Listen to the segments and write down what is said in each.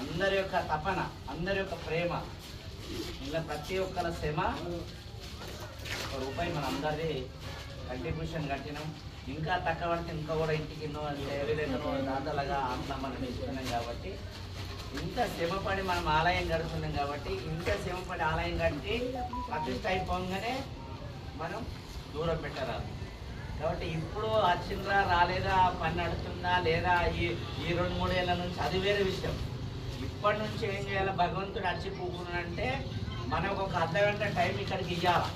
అందరి యొక్క తపన అందరి యొక్క ప్రేమ ఇలా ప్రతి ఒక్కల శ్రమ ఒక రూపాయి మన అందరి కంట్రిబ్యూషన్ కట్టినాం. ఇంకా తక్కువ పడితే ఇంకా కూడా ఇంటికి ఎన్నో ఎవరిలేదో దాదాలుగా అంతా మనం ఇస్తున్నాం కాబట్టి ఇంత శ్రమపడి మనం ఆలయం కడుతున్నాం కాబట్టి ఇంత శ్రమపడి ఆలయం కట్టి ప్రతిష్ట అయిపోగానే మనం దూరం పెట్టరాదు. కాబట్టి ఇప్పుడు వచ్చిందా రాలేదా పని నడుస్తుందా లేదా ఈ ఈ రెండు మూడు ఏళ్ళ నుంచి అది వేరే విషయం. ఇప్పటి నుంచి ఏం చేయాలి? భగవంతుడు అచ్చి కూకునంటే మనకు ఒక అర్ధ గంట టైం ఇక్కడికి ఇవ్వాలి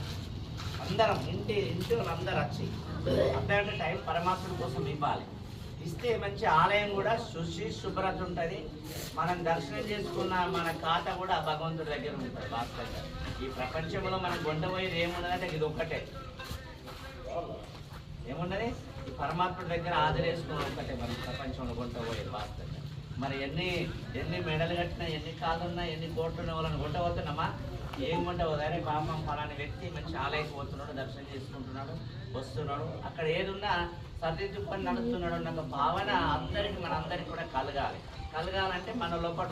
అందరం ఇంటి ఇంటి వాళ్ళందరూ వచ్చి అర్ధ గంట టైం పరమాత్ముడి కోసం ఇవ్వాలి. ఇస్తే మంచి ఆలయం కూడా శుచి శుభ్రత ఉంటుంది. మనం దర్శనం చేసుకున్న మన ఖాతా కూడా భగవంతుడి దగ్గర ఉంటుంది భాస్కర్ ఈ ప్రపంచంలో మనకు కొండపోయేది ఏముండదంటే ఇది ఒక్కటే. ఏమున్నది పరమాత్ముడి దగ్గర ఆదరేసుకుని ఒక్కటే మన ప్రపంచంలో కొండపోయేది భాస్కర్ మరి ఎన్ని ఎన్ని మెడలు కట్టినా ఎన్ని కాళ్ళు ఎన్ని కోట్లు ఉన్న వాళ్ళని కొంట పోతున్నామా? ఏం కానీ పోదారే పాపం ఫలాని వ్యక్తి మంచి ఆలయకు పోతున్నాడు దర్శనం చేసుకుంటున్నాడు వస్తున్నాడు. అక్కడ ఏదున్నా సర్దిద్దుకొని నడుస్తున్నాడు అన్న భావన అందరికి మన అందరికి కూడా కలగాలి. కలగాలంటే మన లోపల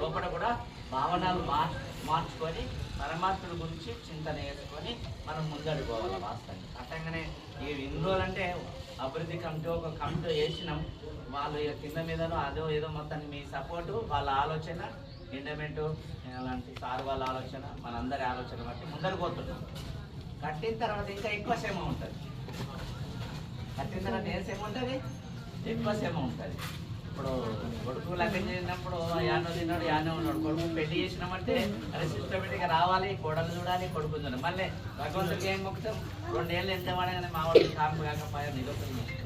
లోపల కూడా భావనలు మార్ మార్చుకొని పరమాత్ముడి గురించి చింతన చేసుకొని మనం ముందడుకోవాలి పోవాలి అట్టంగానే ఈ ఇన్ని అభివృద్ధి కమిటీ ఒక కమిటీ వేసినాం. వాళ్ళు ఇక కింద మీదనో అదో ఏదో మొత్తాన్ని మీ సపోర్టు వాళ్ళ ఆలోచన ఎండమెంటు అలాంటి సార్ వాళ్ళ ఆలోచన మనందరి ఆలోచన బట్టి ముందరకు పోతున్నాం. కట్టిన తర్వాత ఇంకా ఎక్కువ సేమ ఉంటుంది. కట్టిన తర్వాత ఏ సేమ ఉంటుంది? ఎక్కువ సేమ ఉంటుంది. ఇప్పుడు కొడుకు లెక్క చేసినప్పుడు యానో తిన్నాడు యానో ఉన్నాడు. కొడుకు పెళ్ళి చేసినామంటే అది సిస్టమేటిక్గా రావాలి కోడలు చూడాలి కొడుకు చూడాలి. మళ్ళీ భగవంతుడికి ఏం మొక్కుతాం? రెండేళ్ళు ఎంత వాడగానే మా వాళ్ళు కాపు కాకపోయా నిలుపుతుంది